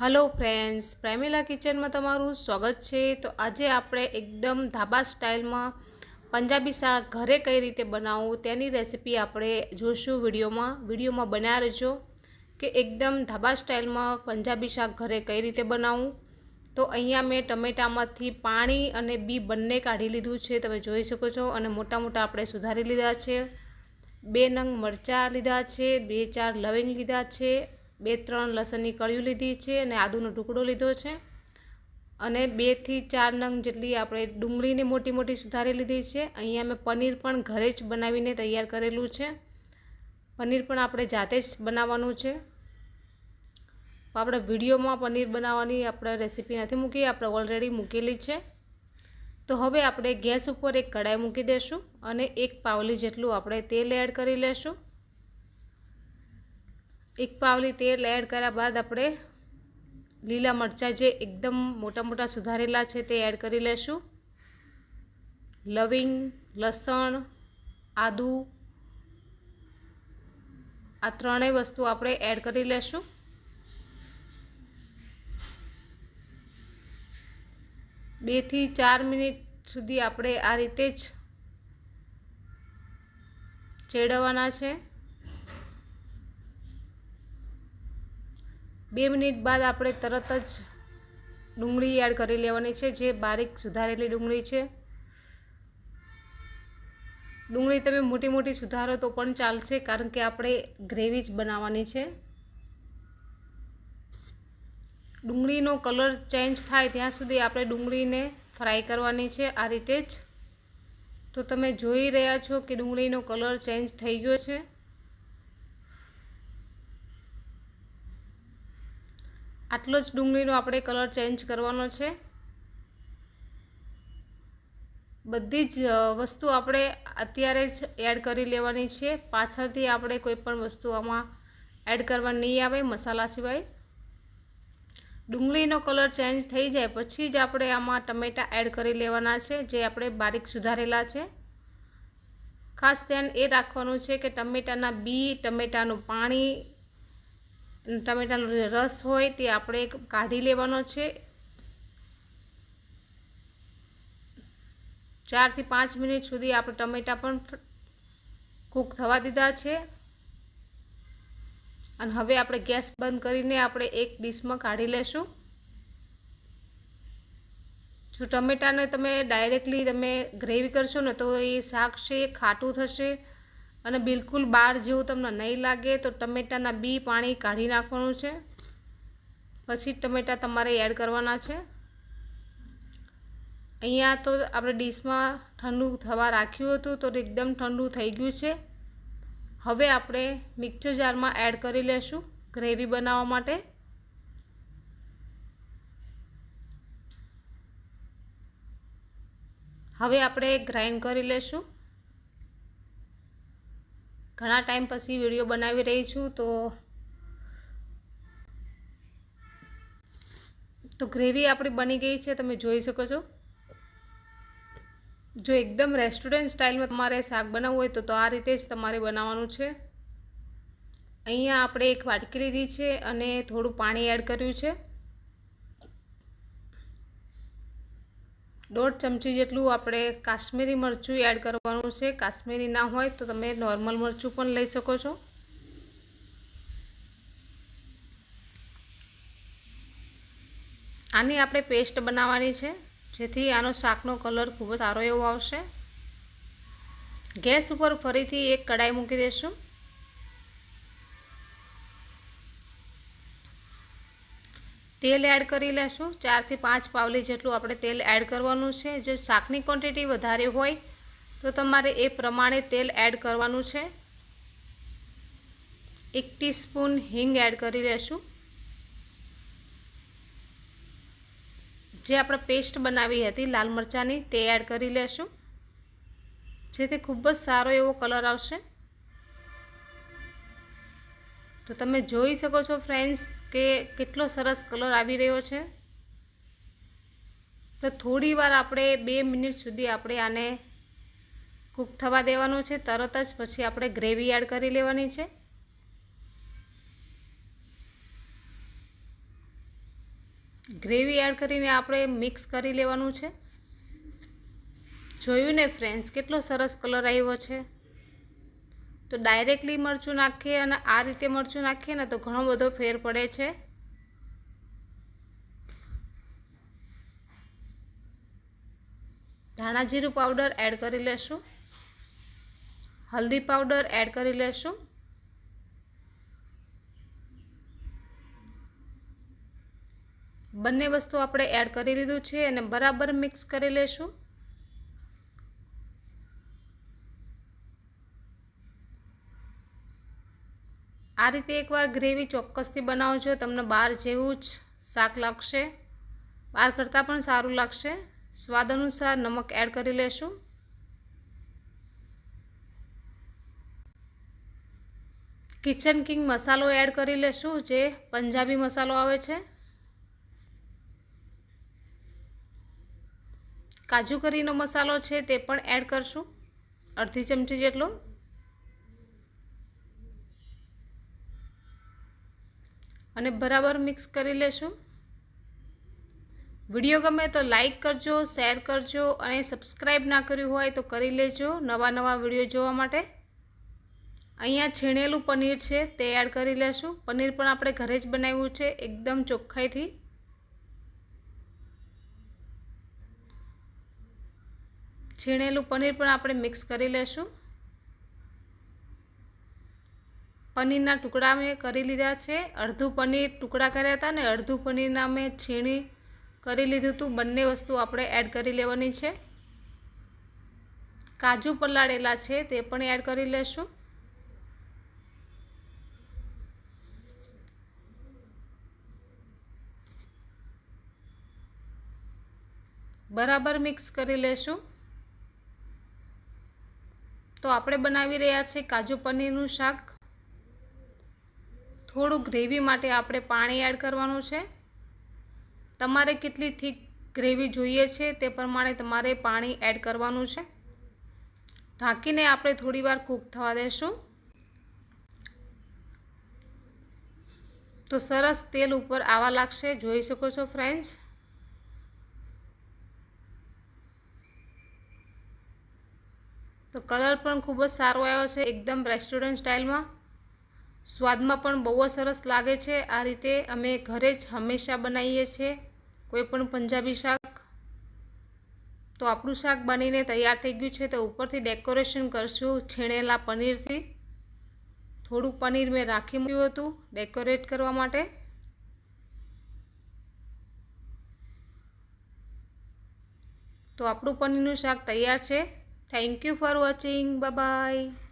Hello friends પ્રેમિલા કિચનમાં તમારું સ્વાગત છે. તો આજે આપણે એકદમ ધાબા સ્ટાઇલમાં પંજાબી શાક ઘરે કઈ રીતે બનાવવું તેની રેસિપી આપણે જોઈશું વિડીયોમાં. વિડીયોમાં બનાવી રહેજો કે એકદમ ધાબા સ્ટાઇલમાં પંજાબી શાક ઘરે કઈ રીતે બનાવવું. તો અહીંયા મેં ટમેટામાંથી પાણી અને બી બંને કાઢી લીધું છે, તમે જોઈ શકો છો. અને મોટા મોટા આપણે સુધારી લીધા છે. બે નંગ મરચાં લીધા છે, બે ચાર લવિંગ લીધા છે. બે ત્રણ લસણની કળીઓ લીધી છે અને આદુનો ટુકડો લીધો છે. અને બેથી ચાર નંગ જેટલી આપણે ડુંગળીને મોટી મોટી સુધારી લીધી છે. અહીંયા મેં પનીર પણ ઘરે જ બનાવીને તૈયાર કરેલું છે. પનીર પણ આપણે જાતે જ બનાવવાનું છે. આપણે વિડીયોમાં પનીર બનાવવાની આપણે રેસીપી નથી મૂકી, આપણે ઓલરેડી મૂકેલી છે. તો હવે આપણે ગેસ ઉપર એક કડાઈ મૂકી દઈશું અને એક પાવલી જેટલું આપણે તેલ એડ કરી લેશું. એક પાવલી તેલ એડ કર્યા બાદ આપણે લીલા મરચાં જે એકદમ મોટા મોટા સુધારેલા છે તે એડ કરી લેશું. લવિંગ, લસણ, આદુ, આ ત્રણેય વસ્તુ આપણે એડ કરી લેશું. બેથી ચાર મિનિટ સુધી આપણે આ રીતે જ ચેડવવાના છે. બે મિનિટ બાદ આપણે તરત જ ડુંગળી એડ કરી લેવાની છે, જે બારીક સુધારેલી ડુંગળી છે. ડુંગળી તમે મોટી મોટી સુધારો તો પણ ચાલશે, કારણ કે આપણે ગ્રેવી જ બનાવવાની છે. ડુંગળીનો કલર ચેન્જ થાય ત્યાં સુધી આપણે ડુંગળીને ફ્રાય કરવાની છે આ રીતે જ. તો તમે જોઈ રહ્યા છો કે ડુંગળીનો કલર ચેન્જ થઈ ગયો છે. આટલો જ ડુંગળીનો આપણે કલર ચેન્જ કરવાનો છે. બધી જ વસ્તુ આપણે અત્યારે જ એડ કરી લેવાની છે. પાછળથી આપણે કોઈ પણ વસ્તુ આમાં એડ કરવા નહીં આવે મસાલા સિવાય. ડુંગળીનો કલર ચેન્જ થઈ જાય પછી જ આપણે આમાં ટમેટાં એડ કરી લેવાના છે, જે આપણે બારીક સુધારેલા છે. ખાસ ધ્યાન એ રાખવાનું છે કે ટમેટાના બી, ટમેટાનું પાણી ટમેટાનો રસ હોય તે આપણે કાઢી લેવાનો છે. ચારથી પાંચ મિનિટ સુધી આપણે ટમેટાં પણ કૂક થવા દીધા છે. અને હવે આપણે ગેસ બંધ કરીને આપણે એક ડીશમાં કાઢી લેશું. જો ટમેટાને તમે ડાયરેક્ટલી તમે ગ્રેવી કરશો ને તો એ શાક છે ખાટું થશે. અને બિલકુલ બહાર જેવું તમને નહીં લાગે તો ટમેટાના બી પાણી કાઢી નાખવાનું છે. પછી ટમેટા તમારે એડ કરવાના છે. અહીંયા તો આપણે ડીશમાં ઠંડુ થવા રાખ્યું હતું તો એકદમ ઠંડુ થઈ ગયું છે. હવે આપણે મિક્સર જારમાં એડ કરી લેશું ગ્રેવી બનાવવા માટે. હવે આપણે ગ્રાઇન્ડ કરી લેશું. ઘણા ટાઈમ પછી વીડિયો બનાવી રહી છું, તો તો ગ્રેવી આપણી બની ગઈ છે, તમે જોઈ શકો છો. જો એકદમ રેસ્ટોરન્ટ સ્ટાઇલમાં તમારે શાક બનાવવું હોય, તો તો આ રીતે જ તમારે બનાવવાનું છે. અહીંયા આપણે એક વાટકી લીધી છે અને થોડું પાણી એડ કર્યું છે. દોઢ ચમચી જેટલું આપણે કાશ્મીરી મરચું એડ કરવાનું છે. કાશ્મીરી ના હોય તો તમે નોર્મલ મરચું પણ લઈ શકો છો. આની આપણે પેસ્ટ બનાવવાની છે. જેથી આનો શાકનો કલર ખૂબ જ સારો એવો આવશે. ગેસ ઉપર ફરીથી એક કડાઈ મૂકી દઈશું. તેલ એડ કરી લેશું. ચારથી પાંચ પાવલી જેટલું આપણે તેલ એડ કરવાનું છે. જો શાકની ક્વોન્ટિટી વધારે હોય, તો તમારે એ પ્રમાણે તેલ એડ કરવાનું છે. એક ટીસ્પૂન હિંગ એડ કરી લેશું. જે આપણે પેસ્ટ બનાવી હતી, લાલ મરચાંની, તે એડ કરી લેશું. જેથી ખૂબ જ સારો એવો કલર આવશે. તો તમે જોઈ શકો છો ફ્રેન્ડ્સ કે કેટલો સરસ કલર આવી રહ્યો છે. તો થોડી વાર આપણે બે મિનિટ સુધી આપણે આને કૂક થવા દેવાનું છે. તરત જ પછી આપણે ગ્રેવી એડ કરી લેવાની છે. ગ્રેવી એડ કરીને આપણે મિક્સ કરી લેવાનું છે. જોયું ને ફ્રેન્ડ્સ કેટલો સરસ કલર આવ્યો છે. તો ડાયરેક્ટલી મરચું નાખીએ અને આ રીતે મરચું નાખીએ ને તો ઘણો બધો ફેર પડે છે. ધાણા જીરું પાવડર એડ કરી લેશું. હલ્દી પાવડર એડ કરી લેશું. બંને વસ્તુ આપણે એડ કરી લીધું છે અને બરાબર મિક્સ કરી લેશું. આ રીતે એકવાર ગ્રેવી ચોક્કસથી બનાવજો. તમને બહાર જેવું જ શાક લાગશે. બહાર કરતાં પણ સારું લાગશે. સ્વાદ અનુસાર નમક એડ કરી લેશું. કિચન કિંગ મસાલો એડ કરી લેશું, જે પંજાબી મસાલો આવે છે. કાજુ કરીનો મસાલો છે તે પણ એડ કરશું. અડધી ચમચી જેટલો. અને બરાબર મિક્સ કરી લેશું. વીડિયો ગમે તો લાઈક કરજો, શેર કરજો અને સબસ્ક્રાઈબ ના કર્યું હોય તો કરી લેજો નવા નવા વીડિયો જોવા માટે. અહીંયા છીણેલું પનીર છે તે એડ કરી લેશું. પનીર પણ આપણે ઘરે જ બનાવ્યું છે, એકદમ ચોખ્ખાઈથી. છીણેલું પનીર પણ આપણે મિક્સ કરી લેશું. પનીરના ટુકડા મેં કરી લીધા છે. અડધું પનીર ટુકડા કર્યા હતા ને અડધું પનીરના મેં છીણી કરી લીધું હતું. બંને વસ્તુ આપણે એડ કરી લેવાની છે. કાજુ પલાળેલા છે તે પણ એડ કરી લેશું. બરાબર મિક્સ કરી લેશું. તો આપણે બનાવી રહ્યા છીએ કાજુ પનીરનું શાક. થોડું ગ્રેવી માટે આપણે પાણી એડ કરવાનું છે. તમારે કેટલી થીક ગ્રેવી જોઈએ છે તે પ્રમાણે તમારે પાણી એડ કરવાનું છે. ઢાંકીને આપણે થોડીવાર કૂક થવા દેશું. તો સરસ તેલ ઉપર આવા લાગશે, જોઈ શકો છો ફ્રેન્ડ્સ. તો કલર પણ ખૂબ જ સારો આવ્યો છે, એકદમ રેસ્ટોરન્ટ સ્ટાઇલમાં. સ્વાદમાં પણ બહુ જ સરસ લાગે છે. આ રીતે અમે ઘરે જ હંમેશા બનાવીએ છીએ. કોઈ પણ પંજાબી શાક તો આપણું શાક બનીને તૈયાર થઈ ગયું છે તો ઉપરથી ડેકોરેશન કરશું છીણેલા પનીરથી. થોડું પનીર મેં રાખી મૂક્યું હતું ડેકોરેટ કરવા માટે. તો આપણું પનીરનું શાક તૈયાર છે. Thank you for watching bye